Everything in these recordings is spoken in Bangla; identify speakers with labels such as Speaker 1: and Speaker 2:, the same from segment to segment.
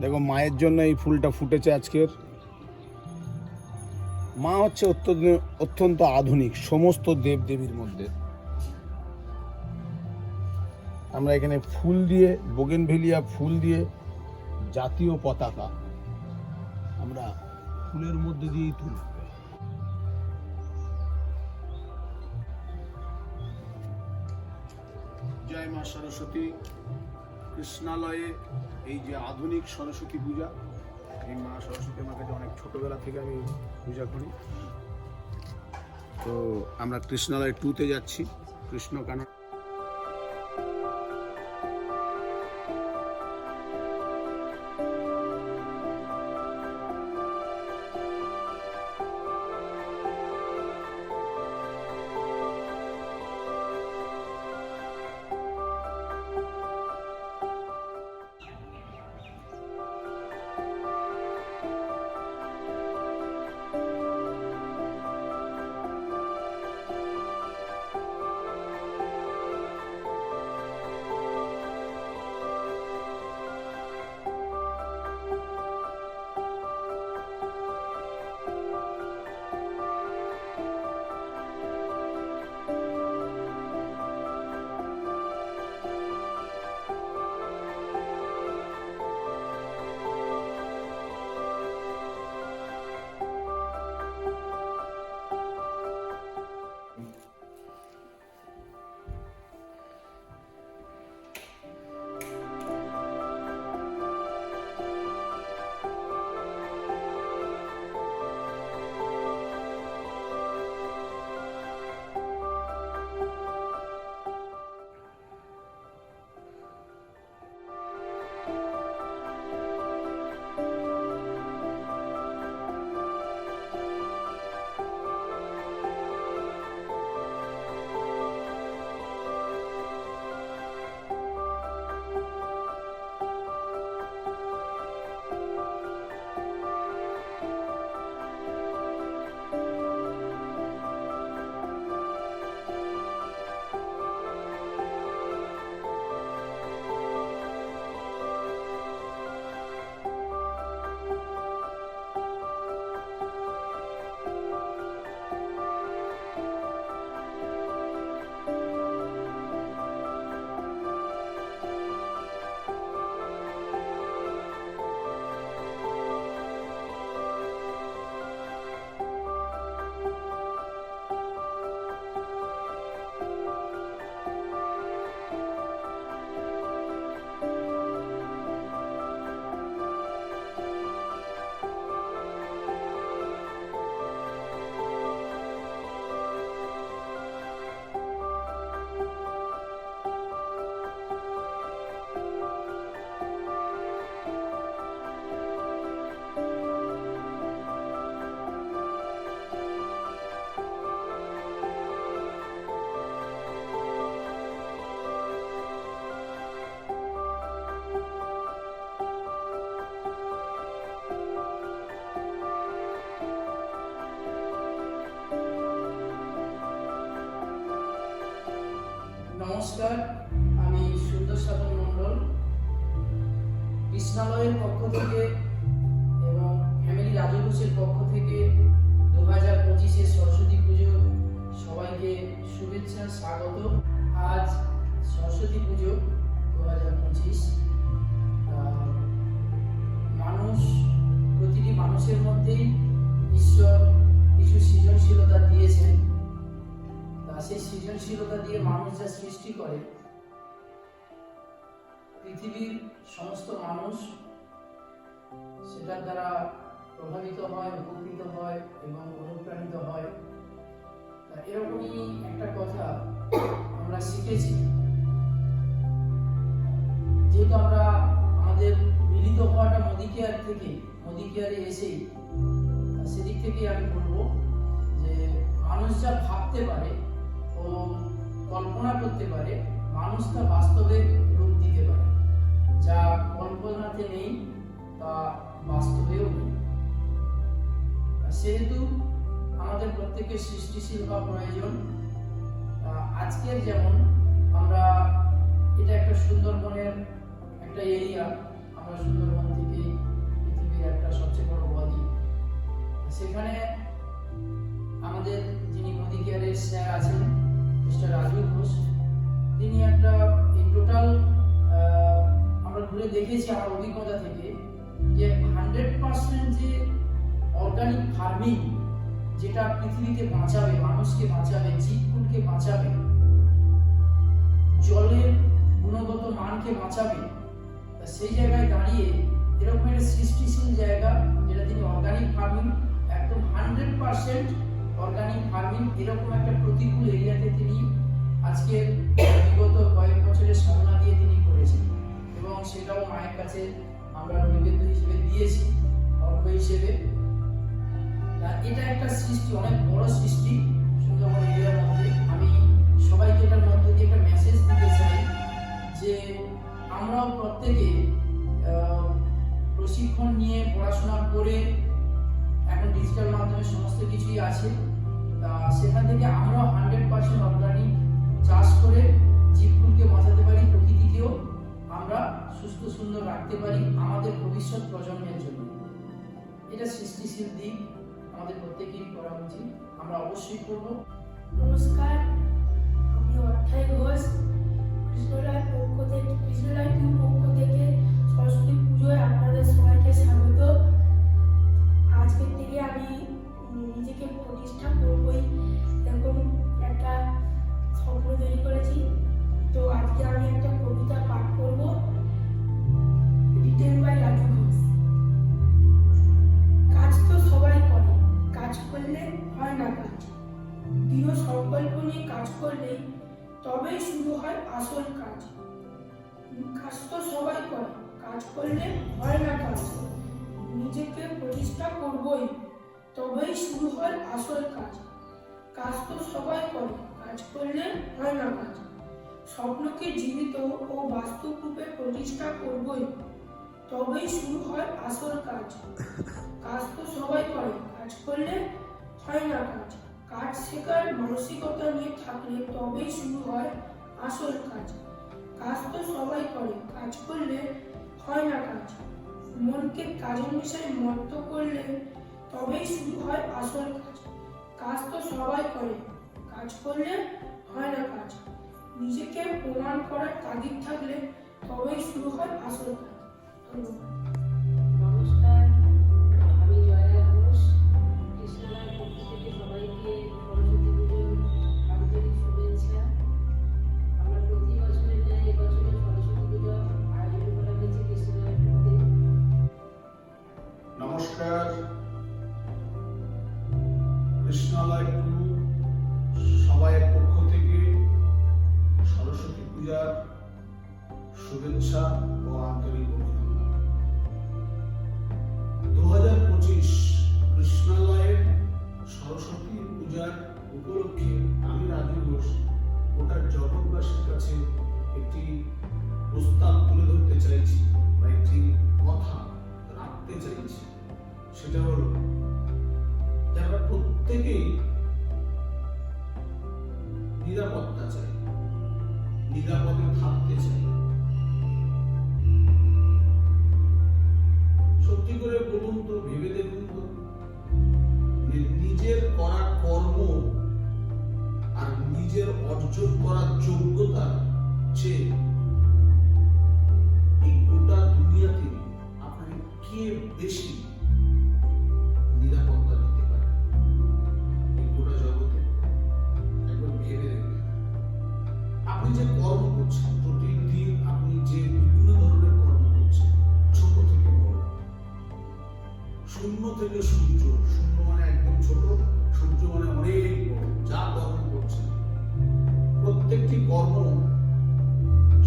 Speaker 1: দেখো মায়ের জন্য এই ফুলটা ফুটেছে আজকের। মা হচ্ছে অত্যন্ত অত্যন্ত আধুনিক, সমস্ত দেব দেবীর মধ্যে। আমরা এখানে ফুল দিয়ে, বোগেনভেলিয়া ফুল দিয়ে জাতীয় পতাকা আমরা ফুলের মধ্যে দিয়েই তুলি। জয় মা সরস্বতী। কৃষ্ণালয়ে এই যে আধুনিক সরস্বতী পূজা, এই মা সরস্বতী আমার কাছে অনেক ছোটবেলা থেকে আমি পূজা করি। তো আমরা কৃষ্ণালয় টুতে যাচ্ছি
Speaker 2: কৃষ্ণ কৃষ্ণকানা কৃষ্ণালয়ের পক্ষ থেকে এবং ফ্যামিলি রাজঘোষের পক্ষ থেকে দু হাজার পঁচিশে সরস্বতী পুজো সবাইকে শুভেচ্ছা, স্বাগত। আজ সরস্বতী পুজো দু হাজার পঁচিশ মানুষ, প্রতিটি মানুষের মধ্যেই ঈশ্বর কিছু সৃজনশীলতা দিয়েছেন। তা সেই সৃজনশীলতা দিয়ে মানুষ যা সৃষ্টি করে পৃথিবীর সমস্ত মানুষ সেটার দ্বারা প্রভাবিত হয়, উপকৃত হয় এবং অনুপ্রাণিত হয়। এরকমই একটা কথা আমরা শিখেছি। যেহেতু আমরা আমাদের মিলিত হওয়াটা মোদি কেয়ার থেকে মোদি কেয়ারে এসেই সেদিক থেকে আমি বলব যে মানুষ যা ভাবতে পারে ও কল্পনা করতে পারে মানুষ তা বাস্তবে রূপ দিতে পারে। যা কল্পনাতে নেই, তা বাস্তবেও নেই। সেহেতু আমাদের প্রত্যেকের সৃষ্টিশীল হওয়া প্রয়োজন আজকের যেমন আমরা এটা একটা সুন্দরবনের একটা এরিয়া, আমরা সুন্দরবন থেকে পৃথিবীর একটা সবচেয়ে বড় বদ্বীপ। সেখানে আমাদের যিনি মোদি কেয়ারের স্যার আছেন, মিস্টার রাজু ঘোষ, তিনি একটা এই টোটাল আমরা ঘুরে দেখেছি আমার অভিজ্ঞতা থেকে যে হান্ড্রেড পার্সেন্ট যে অর্গানিক ফার্মিং যেটা পৃথিবীকে বাঁচাবে, মানুষকে বাঁচাবে, জীবকুলকে বাঁচাবে, জলের গুণগত মানকে বাঁচাবে সেই জায়গায় দাঁড়িয়ে এরকম একটা সৃষ্টিশীল জায়গা যেটা তিনি অর্গানিক ফার্মিং একদম হান্ড্রেড পার্সেন্ট অর্গানিক ফার্মিং এরকম একটা প্রতিকূল এরিয়াতে তিনি আজকে বিগত কয়েক বছরের সাধনা দিয়ে তিনি করেছেন। এবং সেটাও মায়ের কাছে আমরা নৈবেদ্য হিসেবে দিয়েছি অর্ঘ হিসেবে। এটা একটা সৃষ্টি, অনেক বড় সৃষ্টি সুন্দরবন মধ্যে। আমি সবাইকে এটার মধ্যে দিয়ে একটা মেসেজ দিতে চাই যে আমরাও প্রত্যেকে প্রশিক্ষণ নিয়ে পড়াশোনা করে এখন ডিজিটাল মাধ্যমে সমস্ত কিছুই আছে। তা সেখান থেকে আমরাও হান্ড্রেড পার্সেন্ট অর্গানিক চাষ করে জীবকুলকে বাঁচাতে পারি প্রকৃতিকেও। আমরা সুস্থ, সুন্দর রাখতে পারি আমাদের ভবিষ্যৎ প্রজন্মের জন্য। এটা সৃষ্টিশীল দিক, আমাদের প্রত্যেকেই করা উচিত। আমরা অবশ্যই করব।
Speaker 3: নমস্কার, আমি অর্থাই ঘোষ, কৃষ্ণরায় পক্ষ থেকে কৃষ্ণরায় পক্ষ থেকে সরস্বতী পুজোয় আপনাদের সবাইকে স্বাগত। আজকের থেকে আমি নিজেকে প্রতিষ্ঠা করবই, এরকম একটা স্বপ্ন তৈরি করেছি। তো আজকে আমি একটা কবিতা পাঠ করব। রিটেন বাই রাজু কাজ তো সবাই করে, কাজ করলে হয় না কাজ। দৃঢ় সংকল্প নিয়ে কাজ করলেই তবেই শুরু হয় আসল কাজ। কাজ তো সবাই করে, কাজ করলে হয় না কাজ। নিজেকে প্রতিষ্ঠা করবই, তবেই শুরু হয় আসল কাজ। কাজ তো সবাই করে, কাজ করলে হয় না কাজ। স্বপ্নকে জীবিত ও বাস্তব রূপে প্রতিষ্ঠা করবই। তবেই শুরু হয় আসল কাজ। কাজ তো সবাই করে। কাজ করলে হয় না কাজ। কাজ শেখার মানসিকতা নিয়ে থাকলে তবেই শুরু হয় আসল কাজ। কাজ তো সবাই করে। কাজ করলে হয় না কাজ। মনকে কাজের নেশায় মত্ত করলে তবেই শুরু হয় আসল কাজ। কাজ তো সবাই করে। কাজ করলে হয় না কাজ। নিজেকে প্রমাণ করার তাগিদ থাকলে তবেই শুরু হয় আসল
Speaker 4: নমস্কার আমি জয়া ঘোষ। কৃষ্ণালয় পক্ষ থেকে সবাইকে সরস্বতী পুজোর আন্তরিক শুভেচ্ছা। আমরা প্রতি বছরের ন্যায় এবছরে সরস্বতী পুজো আয়োজন করা হয়েছে কৃষ্ণালয়পুরতে
Speaker 1: নমস্কার। কৃষ্ণালয়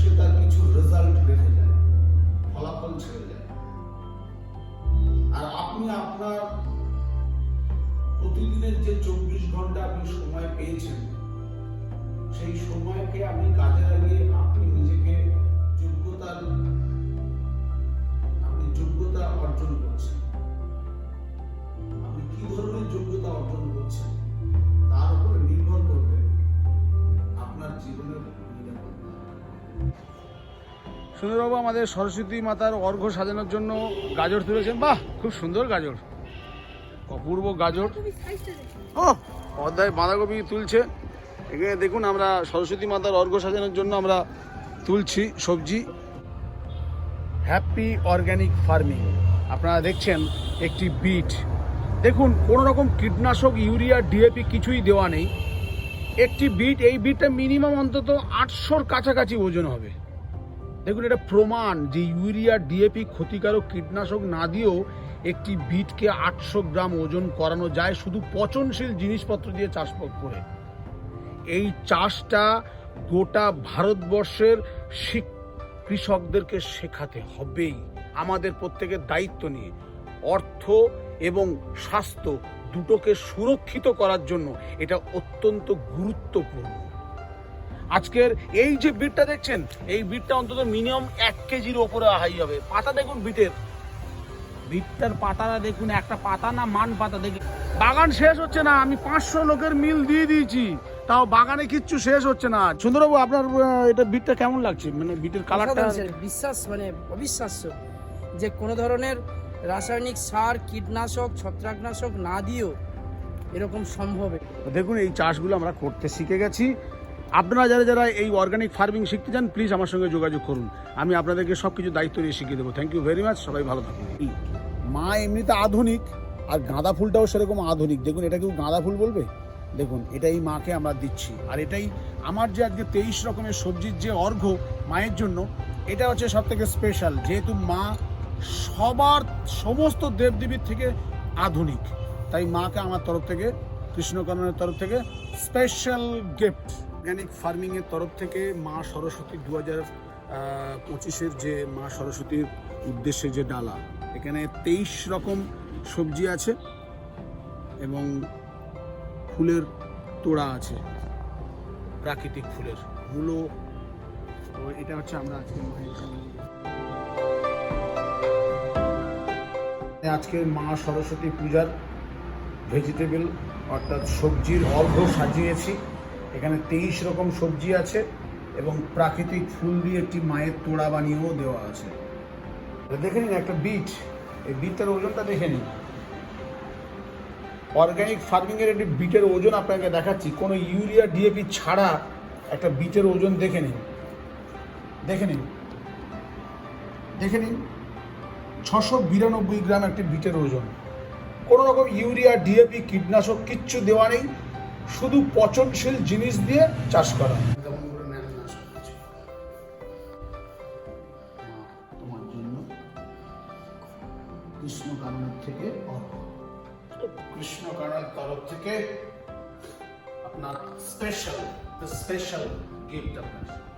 Speaker 1: সে তার কিছু রেজাল্ট রেখে যায় ফলাফল ছেড়ে যায় আর আপনি আপনার প্রতিদিনের যে চব্বিশ ঘণ্টা আপনি সময় পেয়েছেন, সেই সময়কে আপনি কাজে লাগিয়ে আপনি নিজেকে যোগ্যতার, আপনি যোগ্যতা অর্জন করছেন। আপনি কি ধরনের যোগ্যতা অর্জন করছেন, তার উপরে নির্ভর করবে আপনার জীবনের সুন্দরবাবু আমাদের সরস্বতী মাতার অর্ঘ্য সাজানোর জন্য গাজর তুলেছেন। বাহ, খুব সুন্দর গাজর। অপূর্ব গাজর। ও অধ্যায় বাঁধাকপি তুলছে। এখানে দেখুন, আমরা সরস্বতী মাতার অর্ঘ্য সাজানোর জন্য আমরা তুলছি সবজি। হ্যাপি অর্গ্যানিক ফার্মিং আপনারা দেখছেন একটি বিট দেখুন কোনো রকম কীটনাশক, ইউরিয়া ডিএপি কিছুই দেওয়া নেই। একটি বিট এই বিটটা মিনিমাম অন্তত আটশোর কাছাকাছি ওজন হবে। দেখুন, এটা প্রমাণ যে ইউরিয়া ডিএপি ক্ষতিকারক কীটনাশক না দিয়েও একটি বিটকে আটশো গ্রাম ওজন করানো যায় শুধু পচনশীল জিনিসপত্র দিয়ে চাষ করে। এই চাষটা গোটা ভারতবর্ষের কৃষকদেরকে শেখাতে হবেই, আমাদের প্রত্যেকের দায়িত্ব নিয়ে। অর্থ এবং স্বাস্থ্য দুটোকে সুরক্ষিত করার জন্য এটা অত্যন্ত গুরুত্বপূর্ণ। আজকের এই যে বিটটা দেখছেন এই বিটটা অন্তত মিনিমাম এক কেজির ওপরে হাই হবে। পাতা দেখুন বিটের। বিটটার পাতাটা দেখুন একটা পাতা না মান পাতা দেখুন বাগান শেষ হচ্ছে না আমি পাঁচশো লোকের মিল দিয়ে দিয়েছি। তাও বাগানে কিচ্ছু শেষ হচ্ছে না। সুন্দরবাবু আপনার এটা বিটটা কেমন লাগছে? মানে বিটের কালারটা
Speaker 2: বিশ্বাস মানে অবিশ্বাস্য যে কোনো ধরনের রাসায়নিক সার কীটনাশক ছত্রাকনাশক না দিয়েও এরকম সম্ভব।
Speaker 1: দেখুন এই চাষগুলো আমরা করতে শিখে গেছি। আপনারা যারা যারা এই অর্গানিক ফার্মিং শিখতে চান প্লিজ আমার সঙ্গে যোগাযোগ করুন। আমি আপনাদেরকে সব কিছু দায়িত্ব নিয়ে শিখিয়ে দেবো। থ্যাংক ইউ ভেরি মাচ সবাই ভালো থাকুন। মা এমনিতে আধুনিক, আর গাঁদা ফুলটাও সেরকম আধুনিক। দেখুন, এটা কেউ গাঁদা ফুল বলবে? দেখুন, এটাই মাকে আমরা দিচ্ছি। আর এটাই আমার যে আজকে তেইশ রকমের সবজির যে অর্ঘ্য মায়ের জন্য, এটা হচ্ছে সব থেকে স্পেশাল যেহেতু মা সবার সমস্ত দেবদেবীর থেকে আধুনিক। তাই মাকে আমার তরফ থেকে, কৃষ্ণকরণের তরফ থেকে স্পেশাল গিফট অর্গ্যানিক ফার্মিংয়ের তরফ থেকে মা সরস্বতী দু হাজার পঁচিশের যে মা সরস্বতীর উদ্দেশ্যে যে ডালা, এখানে তেইশ রকম সবজি আছে এবং ফুলের তোড়া আছে, প্রাকৃতিক ফুলের মূলো। তো এটা হচ্ছে আমরা আজকে আজকের মা সরস্বতী পূজার ভেজিটেবল অর্থাৎ সবজির অর্ঘ্য সাজিয়েছি। এখানে তেইশ রকম সবজি আছে এবং প্রাকৃতিক ফুল দিয়ে একটি মায়ের তোড়া বানিয়েও দেওয়া আছে। দেখে নিন একটা বিট এই বিটটার ওজনটা দেখে নিন। অর্গানিক ফার্মিংয়ের একটি বিটের ওজন আপনাকে দেখাচ্ছি। কোনো ইউরিয়া ডিএপি ছাড়া একটা বিটের ওজন দেখে নিন। দেখে নিন। দেখে নিন। ছশো বিরানব্বই গ্রাম একটি বিটের ওজন। কোনো রকম ইউরিয়া ডিএপি কীটনাশক কিচ্ছু দেওয়া নেই। শুধু পচনশীল জিনিস দিয়ে চাষ করা। তরফ থেকে আপনার স্পেশাল স্পেশাল গিফট আপনার।